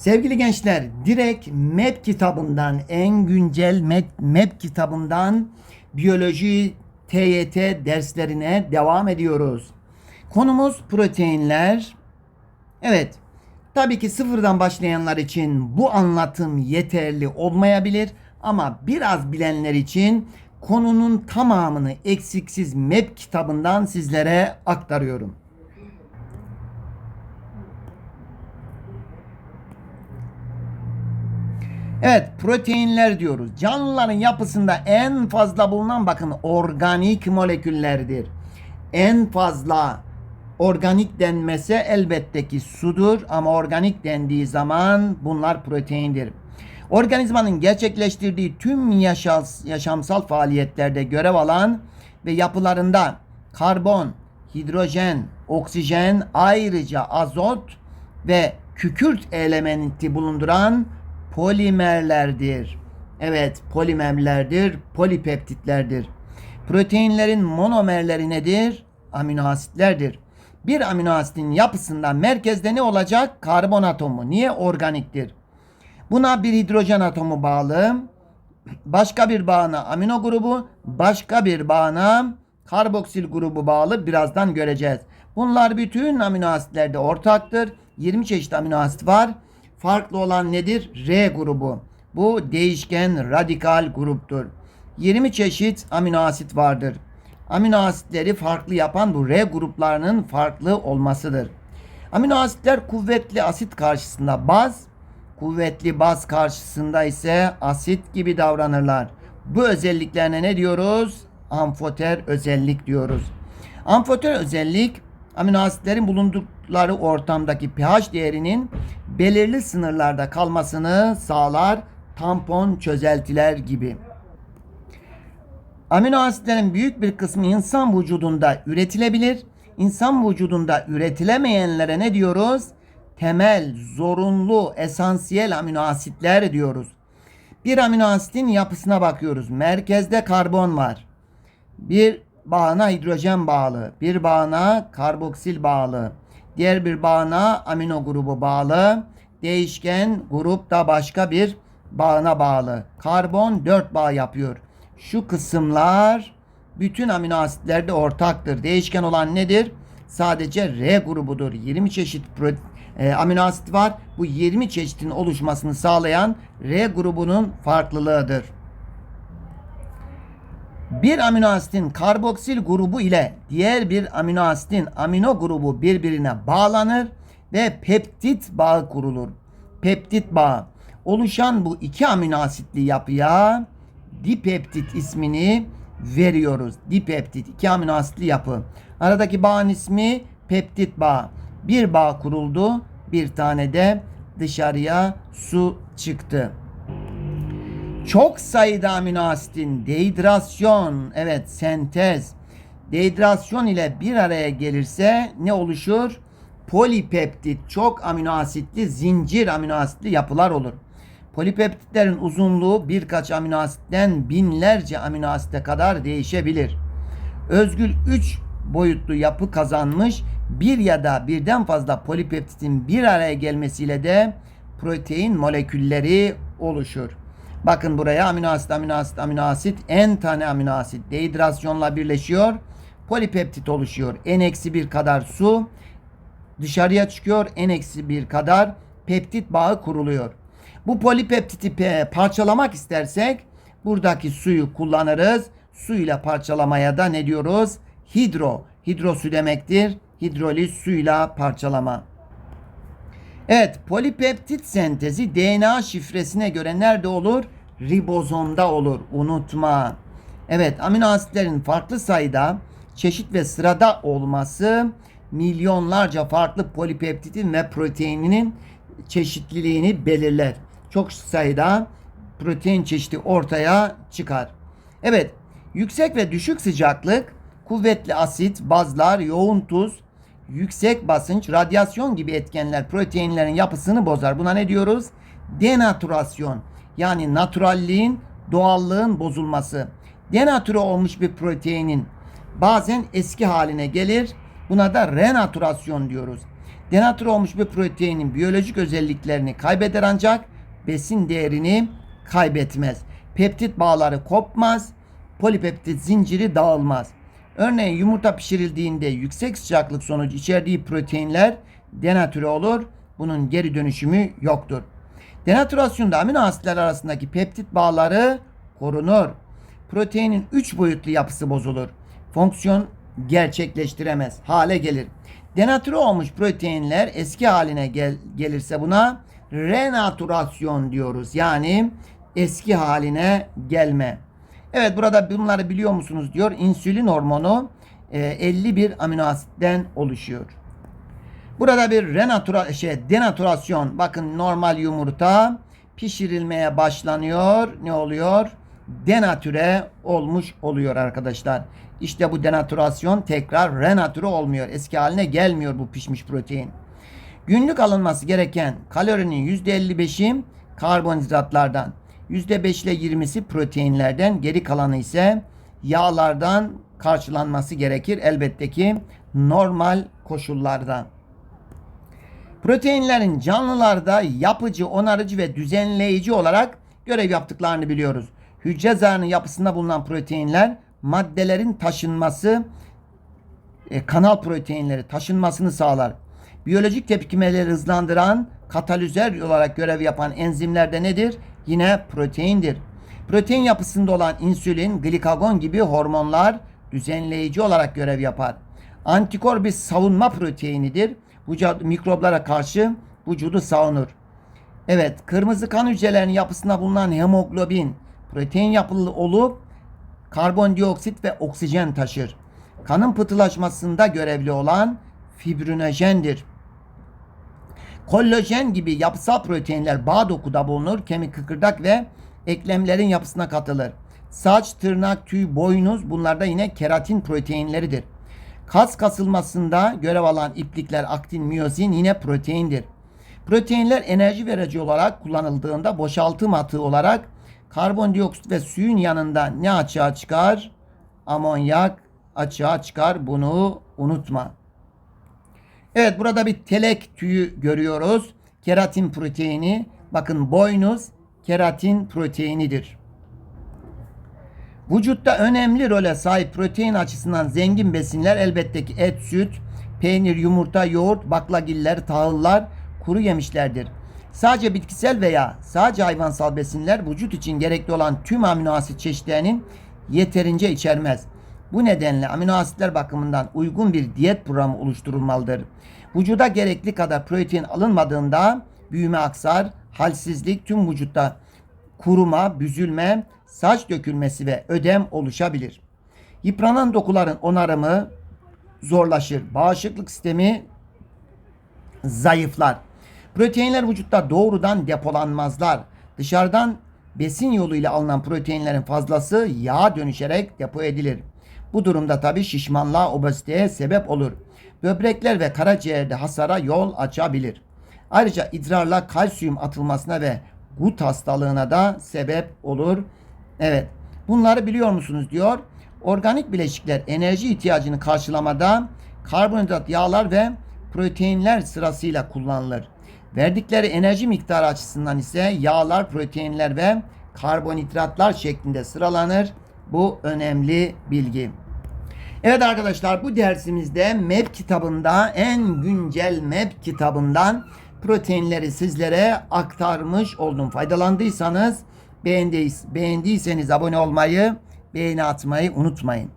Sevgili gençler, direkt MEP kitabından, en güncel MEP, MEP kitabından biyoloji TYT derslerine devam ediyoruz. Konumuz proteinler. Evet, tabii ki sıfırdan başlayanlar için bu anlatım yeterli olmayabilir ama biraz bilenler için konunun tamamını eksiksiz MEP kitabından sizlere aktarıyorum. Evet proteinler diyoruz. Canlıların yapısında en fazla bulunan bakın organik moleküllerdir. En fazla organik denmese elbette ki sudur ama organik dendiği zaman bunlar proteindir. Organizmanın gerçekleştirdiği tüm yaşam, yaşamsal faaliyetlerde görev alan ve yapılarında karbon, hidrojen, oksijen ayrıca azot ve kükürt elementi bulunduran polimerlerdir. Evet, polimerlerdir, polipeptitlerdir. Proteinlerin monomerleri nedir? Amino asitlerdir. Bir amino asitin yapısında merkezde ne olacak? Karbon atomu. Niye? Organiktir. Buna bir hidrojen atomu bağlı. Başka bir bağına amino grubu, başka bir bağına karboksil grubu bağlı. Birazdan göreceğiz. Bunlar bütün amino asitlerde ortaktır. 20 çeşit amino asit var. Farklı olan nedir? R grubu. Bu değişken radikal gruptur. 20 çeşit amino asit vardır. Amino asitleri farklı yapan bu R gruplarının farklı olmasıdır. Amino asitler kuvvetli asit karşısında baz, kuvvetli baz karşısında ise asit gibi davranırlar. Bu özelliklerine ne diyoruz? Amfoter özellik diyoruz. Amfoter özellik amino asitlerin bulundukları ortamdaki pH değerinin belirli sınırlarda kalmasını sağlar. Tampon çözeltiler gibi. Amino asitlerin büyük bir kısmı insan vücudunda üretilebilir. İnsan vücudunda üretilemeyenlere ne diyoruz? Temel, zorunlu, esansiyel amino asitler diyoruz. Bir amino asitin yapısına bakıyoruz. Merkezde karbon var. Bir bağına hidrojen bağlı, bir bağına karboksil bağlı, diğer bir bağına amino grubu bağlı, değişken grup da başka bir bağına bağlı. Karbon 4 bağ yapıyor. Şu kısımlar bütün amino asitlerde ortaktır. Değişken olan nedir? Sadece R grubudur. 20 çeşit e, amino asit var. Bu 20 çeşitin oluşmasını sağlayan R grubunun farklılığıdır. Bir amino asitin karboksil grubu ile diğer bir amino asitin amino grubu birbirine bağlanır ve peptit bağı kurulur. Peptit bağı. Oluşan bu iki amino asitli yapıya dipeptit ismini veriyoruz. Dipeptit iki amino asitli yapı. Aradaki bağın ismi peptit bağı. Bir bağ kuruldu, bir tane de dışarıya su çıktı. Çok sayıda amino asitin dehidrasyon, evet sentez, dehidrasyon ile bir araya gelirse ne oluşur? Polipeptit, çok amino asitli, zincir amino asitli yapılar olur. Polipeptitlerin uzunluğu birkaç amino asitten binlerce amino asite kadar değişebilir. Özgül 3 boyutlu yapı kazanmış bir ya da birden fazla polipeptitin bir araya gelmesiyle de protein molekülleri oluşur. Bakın buraya amino asit, amino asit, amino asit, en tane amino asit dehidrasyonla birleşiyor. Polipeptit oluşuyor. En eksi bir kadar su dışarıya çıkıyor. En eksi bir kadar peptit bağı kuruluyor. Bu polipeptiti parçalamak istersek buradaki suyu kullanırız. Su ile parçalamaya da ne diyoruz? Hidro. Hidro su demektir. Hidroliz suyla parçalama. Evet, polipeptit sentezi DNA şifresine göre nerede olur? Ribozomda olur. Unutma. Evet, amino asitlerin farklı sayıda, çeşit ve sırada olması milyonlarca farklı polipeptitin ve proteininin çeşitliliğini belirler. Çok sayıda protein çeşidi ortaya çıkar. Evet, yüksek ve düşük sıcaklık, kuvvetli asit, bazlar, yoğun tuz, yüksek basınç, radyasyon gibi etkenler proteinlerin yapısını bozar. Buna ne diyoruz? Denaturasyon. Yani naturalliğin, doğallığın bozulması. Denatüre olmuş bir proteinin bazen eski haline gelir. Buna da renaturasyon diyoruz. Denatür olmuş bir proteinin biyolojik özelliklerini kaybeder ancak besin değerini kaybetmez. Peptit bağları kopmaz, polipeptit zinciri dağılmaz. Örneğin yumurta pişirildiğinde yüksek sıcaklık sonucu içerdiği proteinler denatüre olur. Bunun geri dönüşümü yoktur. Denatürasyonda amino asitler arasındaki peptit bağları korunur. Proteinin 3 boyutlu yapısı bozulur. Fonksiyon gerçekleştiremez hale gelir. Denatüre olmuş proteinler eski haline gel- gelirse buna renatürasyon diyoruz. Yani eski haline gelme. Evet burada bunları biliyor musunuz diyor. İnsülin hormonu e, 51 amino asitten oluşuyor. Burada bir renatura şey denatürasyon. Bakın normal yumurta pişirilmeye başlanıyor. Ne oluyor? Denatüre olmuş oluyor arkadaşlar. İşte bu denatürasyon tekrar renatüre olmuyor. Eski haline gelmiyor bu pişmiş protein. Günlük alınması gereken kalorinin %55'i karbonhidratlardan, %5 ile 20'si proteinlerden, geri kalanı ise yağlardan karşılanması gerekir. Elbette ki normal koşullarda. Proteinlerin canlılarda yapıcı, onarıcı ve düzenleyici olarak görev yaptıklarını biliyoruz. Hücre zarının yapısında bulunan proteinler maddelerin taşınması, e, kanal proteinleri taşınmasını sağlar. Biyolojik tepkimeleri hızlandıran katalizör olarak görev yapan enzimler de nedir? Yine proteindir. Protein yapısında olan insülin, glikagon gibi hormonlar düzenleyici olarak görev yapar. Antikor bir savunma proteinidir. Vücut mikroplara karşı vücudu savunur. Evet, kırmızı kan hücrelerinin yapısında bulunan hemoglobin protein yapılı olup karbondioksit ve oksijen taşır. Kanın pıhtılaşmasında görevli olan fibrinojendir. Kollajen gibi yapısal proteinler bağ dokuda bulunur, kemik kıkırdak ve eklemlerin yapısına katılır. Saç, tırnak, tüy, boynuz bunlar da yine keratin proteinleridir. Kas kasılmasında görev alan iplikler aktin, miyozin yine proteindir. Proteinler enerji verici olarak kullanıldığında boşaltım atığı olarak karbondioksit ve suyun yanında ne açığa çıkar? Amonyak açığa çıkar. Bunu unutma. Evet burada bir telek tüyü görüyoruz. Keratin proteini. Bakın boynuz keratin proteinidir. Vücutta önemli role sahip protein açısından zengin besinler elbette ki et, süt, peynir, yumurta, yoğurt, baklagiller, tahıllar, kuru yemişlerdir. Sadece bitkisel veya sadece hayvansal besinler vücut için gerekli olan tüm amino asit çeşitlerinin yeterince içermez. Bu nedenle amino asitler bakımından uygun bir diyet programı oluşturulmalıdır. Vücuda gerekli kadar protein alınmadığında büyüme aksar, halsizlik tüm vücutta kuruma, büzülme, saç dökülmesi ve ödem oluşabilir. Yıpranan dokuların onarımı zorlaşır. Bağışıklık sistemi zayıflar. Proteinler vücutta doğrudan depolanmazlar. Dışarıdan besin yoluyla alınan proteinlerin fazlası yağa dönüşerek depo edilir. Bu durumda tabi şişmanlığa, obeziteye sebep olur. Böbrekler ve karaciğerde hasara yol açabilir. Ayrıca idrarla kalsiyum atılmasına ve gut hastalığına da sebep olur. Evet. Bunları biliyor musunuz diyor. Organik bileşikler enerji ihtiyacını karşılamada karbonhidrat, yağlar ve proteinler sırasıyla kullanılır. Verdikleri enerji miktarı açısından ise yağlar, proteinler ve karbonhidratlar şeklinde sıralanır. Bu önemli bilgi. Evet arkadaşlar bu dersimizde MEP kitabında en güncel MEP kitabından proteinleri sizlere aktarmış oldum. Faydalandıysanız beğendiyseniz abone olmayı, beğeni atmayı unutmayın.